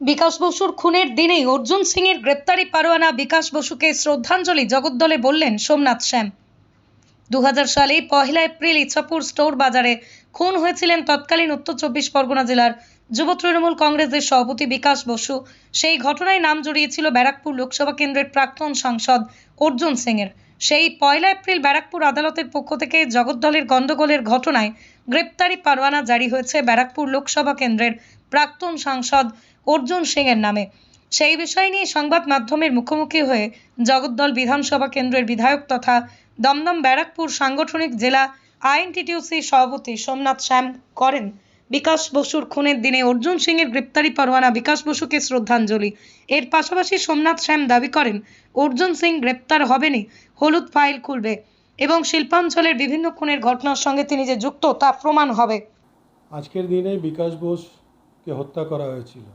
বিকাশ বসুর খুনের দিনেই অর্জুন সিং এর গ্রেপ্তারি পারোয়ানা বিকাশ বসুকে শ্রদ্ধাঞ্জলি জগদ্দলে বললেন সোমনাথ শ্যাম দু সালে পহেলা এপ্রিল ইচ্ছাপুর স্টোর বাজারে খুন হয়েছিলেন তৎকালীন উত্তর চব্বিশ পরগনা জেলার যুব তৃণমূল কংগ্রেসের সভাপতি বিকাশ বসু। সেই ঘটনায় নাম জড়িয়েছিল ব্যারাকপুর লোকসভা কেন্দ্রের প্রাক্তন সাংসদ অর্জুন সিংয়ের। সেই পয়লা এপ্রিল ব্যারাকপুর আদালতের পক্ষ থেকে জগদ্দলের গণ্ডগোলের ঘটনায় গ্রেপ্তারি পারোয়ানা জারি হয়েছে ব্যারাকপুর লোকসভা কেন্দ্রের প্রাক্তন সাংসদ অর্জুন সিংয়ের নামে। সেই বিষয় নিয়ে সংবাদ মাধ্যমের মুখোমুখি হয়ে জগদ্দল বিধানসভা কেন্দ্রের বিধায়ক তথা দমদম ব্যারাকপুর সাংগঠনিক জেলা আইএনটিটিউসি সভাপতি সোমনাথ শ্যাম করেন। বিকাশ বসুর খুনের দিনে অর্জুন সিং এর গ্রেপ্তারি পরোয়ানা বিকাশ বসুকে শ্রদ্ধাঞ্জলি। এর পাশাপাশি সোমনাথ শ্যাম দাবি করেন, অর্জুন সিং গ্রেপ্তার হবেনি, হলুদ ফাইল খুলবে এবং শিল্পাঞ্চলের বিভিন্ন খুনের ঘটনার সঙ্গে তিনি যে যুক্ত তা প্রমাণ হবে। আজকের দিনে বিকাশ বোসকে হত্যা করা হয়েছিল।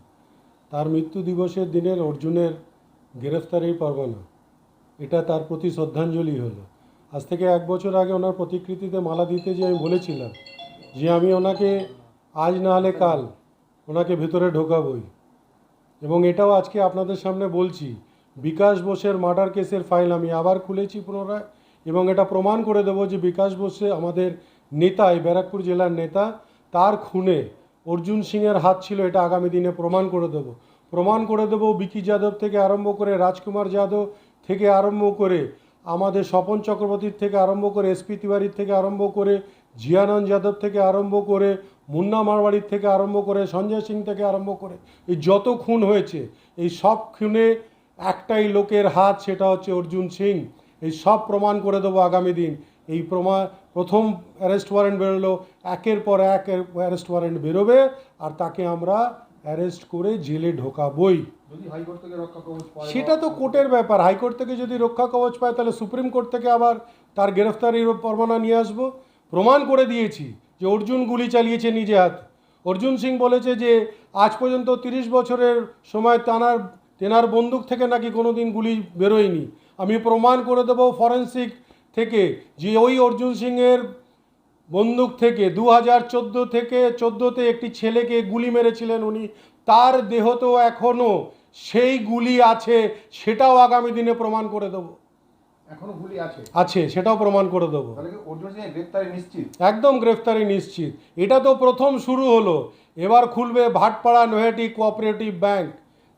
তার মৃত্যু দিবসের দিনের অর্জুনের গ্রেফতারির পরগনা। এটা তার প্রতি শ্রদ্ধাঞ্জলি হলো। আজ থেকে এক বছর আগে ওনার প্রতিকৃতিতে মালা দিতে যে আমি বলেছিলাম যে আমি ওনাকে আজ না হলে কাল ওনাকে ভেতরে ঢোকাবই। এবং এটাও আজকে আপনাদের সামনে বলছি, বিকাশ বোসের মার্ডার কেসের ফাইল আমি আবার খুলেছি পুনরায় এবং এটা প্রমাণ করে দেবো যে বিকাশ বোসে আমাদের নেতা এই ব্যারাকপুর জেলার নেতা, তার খুনে অর্জুন সিংয়ের হাত ছিল, এটা আগামী দিনে প্রমাণ করে দেবো। প্রমাণ করে দেবো বিকি যাদব থেকে আরম্ভ করে রাজকুমার যাদব থেকে আরম্ভ করে আমাদের স্বপন চক্রবর্তীর থেকে আরম্ভ করে এসপি তিওয়ারির থেকে আরম্ভ করে জিয়ানন্দ যাদব থেকে আরম্ভ করে মুন্না মারওয়াড়ির থেকে আরম্ভ করে সঞ্জয় সিং থেকে আরম্ভ করে, এই যত খুন হয়েছে, এই সব খুনে একটাই লোকের হাত, সেটা হচ্ছে অর্জুন সিং। এই সব প্রমাণ করে দেবো আগামী দিন। এই প্রমাণ প্রথম অ্যারেস্ট ওয়ারেন্ট বেরোলো একের পর এক অ্যারেস্ট ওয়ারেন্ট বেরোবে আর তাকে আমরা অ্যারেস্ট করে জেলে ঢোকাবই। সেটা তো কোর্টের ব্যাপার। হাইকোর্ট থেকে যদি রক্ষা কবচ পায় তাহলে সুপ্রিম কোর্ট থেকে আবার তার গ্রেফতারির পরমানা নিয়ে আসব। প্রমাণ করে দিয়েছি যে অর্জুন গুলি চালিয়েছে নিজে হাতে। অর্জুন সিং বলেছে যে আজ পর্যন্ত তিরিশ বছরের সময় তানার তেনার বন্দুক থেকে নাকি কোনো দিন গুলি বেরোয়নি। আমি প্রমাণ করে দেবো ফরেন্সিক থেকে যে ওই অর্জুন সিংয়ের বন্দুক থেকে দু হাজার চোদ্দ থেকে চোদ্দোতে একটি ছেলেকে গুলি মেরেছিলেন উনি। তার দেহ তো এখনও সেই গুলি আছে সেটাও আগামী দিনে প্রমাণ করে দেবো। এখনও গুলি আছে? আছে সেটাও প্রমাণ করে দেবো। নিশ্চিত? একদম গ্রেফতারি নিশ্চিত। এটা তো প্রথম শুরু হলো। এবার খুলবে ভাটপাড়া নৈহাটি কোঅপারেটিভ ব্যাংক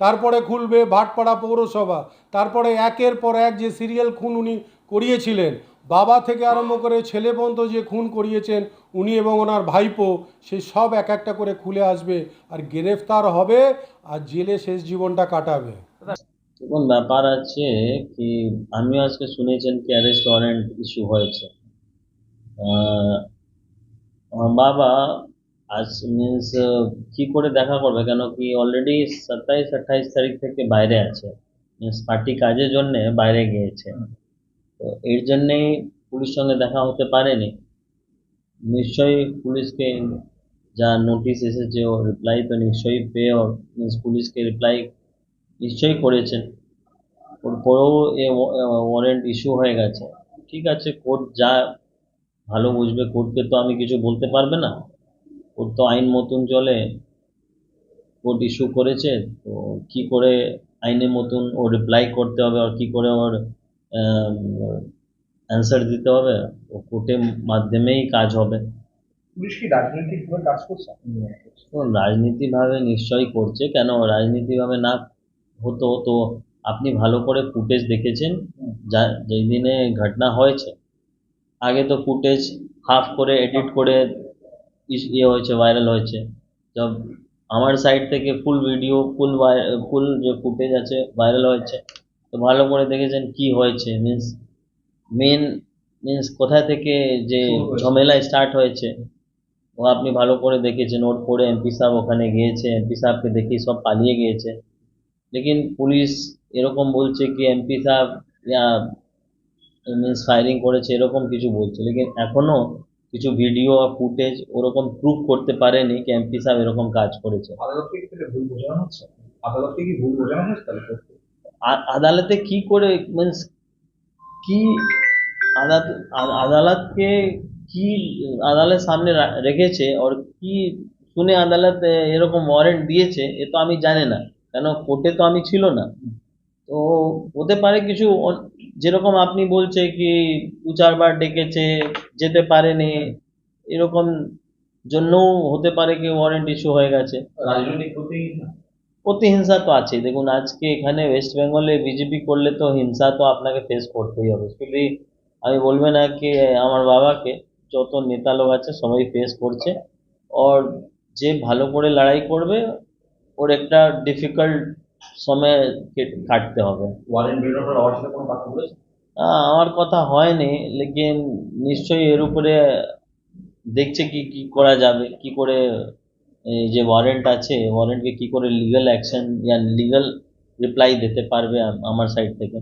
তারপরে খুলবে ভাটপাড়া পৌরসভা তারপরে একের পর এক যে সিরিয়াল খুন উনি করিয়েছিলেন। বাবা থেকে আরম্ভ করে ছেলে পর্যন্ত যে খুন করিয়েছেন, উনি এবং ওনার ভাইপো, সে সব এক একটা করে খুলে আসবে আর গ্রেফতার হবে আর জেলে শেষ জীবনটা কাটাবে। দেখুন, ব্যাপার আছে কি, আমিও আজকে শুনেছেন কি অ্যারেস্ট ওয়ারেন্ট ইস্যু হয়েছে। বাবা আজ মিনস কি করে দেখা করবে? কেন কি অলরেডি সাতাইশ আঠাইশ তারিখ থেকে বাইরে আছে। মিনস পার্টি কাজের জন্যে বাইরে গিয়েছে। তো এর জন্যেই পুলিশ সঙ্গে দেখা হতে পারেনি। নিশ্চয়ই পুলিশকে যা নোটিশ এসেছে, ও রিপ্লাই তো নিশ্চয়ই পেয়ে মিন্স পুলিশকে রিপ্লাই নিশ্চয়ই করেছেন ওর পরেও এ ওয়ারেন্ট ইস্যু হয়ে গেছে। ঠিক আছে, কোর্ট যা ভালো বুঝবে, কোর্টকে তো আমি কিছু বলতে পারবে না। কোর্ট তো আইন মতন চলে, কোর্ট ইস্যু করেছে, তো কি করে আইনের মতন ও রিপ্লাই করতে হবে, আর কি করে ওর অ্যান্সার দিতে হবে। ও কোর্টের মাধ্যমেই কাজ হবে। পুলিশ কি রাজনৈতিকভাবে কাজ করছে? রাজনীতিভাবে নিশ্চয়ই করছে। কেন? রাজনীতিভাবে না হতো তো আপনি ভালো করে ফুটেজ দেখেছেন? যা যেই দিনে ঘটনা হয়েছে। আগে তো ফুটেজ হাফ করে এডিট করে ইয়ে হয়েছে ভাইরাল হয়েছে। সব আমার সাইড থেকে ফুল ভিডিও ফুল ফুল যে ফুটেজ আছে ভাইরাল হয়েছে। তো ভালো করে দেখেছেন কি হয়েছে মিন্স মেন মিন্স কোথা থেকে যে। ঝামেলা স্টার্ট হয়েছে ও আপনি ভালো করে দেখেছেন ওর পরে এমপি সাহেব ওখানে গিয়েছে এমপি সাহেবকে দেখেই সব পালিয়ে গিয়েছে। লেকিন পুলিশ এরকম বলছে কি এমপি সাহেব মিন্স ফায়ারিং করেছে এরকম কিছু বলছে। লেকিন এখনও কিছু ভিডিও আর ফুটেজ ওরকম প্রুভ করতে পারেনি কি এমপি সাহেব এরকম কাজ করেছে। আদালতকে কি ভুল বোঝানো হচ্ছে? আদালতকে কি ভুল বোঝানো হচ্ছে তাহলে? আদালতে কি করে মিন্স কি আদালত আদালতকে কি আদালত সামনে রেখেছে আর কি শুনে আদালত এরকম ওয়ারেন্ট দিয়েছে, এ তো আমি জানি না। কেন কোর্টে তো আমি ছিল না। তো হতে পারে কিছু যেরকম আপনি বলছে কি দু চারবার ডেকেছে, যেতে পারেনি, এরকম জন্যও হতে পারে কি ওয়ারেন্ট ইস্যু হয়ে গেছে। রাজনৈতিক প্রতিহিংসা তো আছে দেখুন আজকে এখানে ওয়েস্ট বেঙ্গলে বিজেপি করলে তো হিংসা তো আপনাকে ফেস করতেই হবে। শুধু আমি বলবে না কি আমার বাবাকে যত নেতা লোক আছে সবাই ফেস করছে। ওর যে ভালো করে লড়াই করবে ওর একটা ডিফিকাল্ট সময় কাটতে হবে। আমার কথা হয়নি লেকিন নিশ্চয়ই এর উপরে দেখছে কি কি করা যাবে কি করে যে ওয়ারেন্ট আছে ওয়ারেন্টকে কি করে লিগাল অ্যাকশন লিগ্যাল রিপ্লাই দিতে পারবে আমার সাইড থেকে?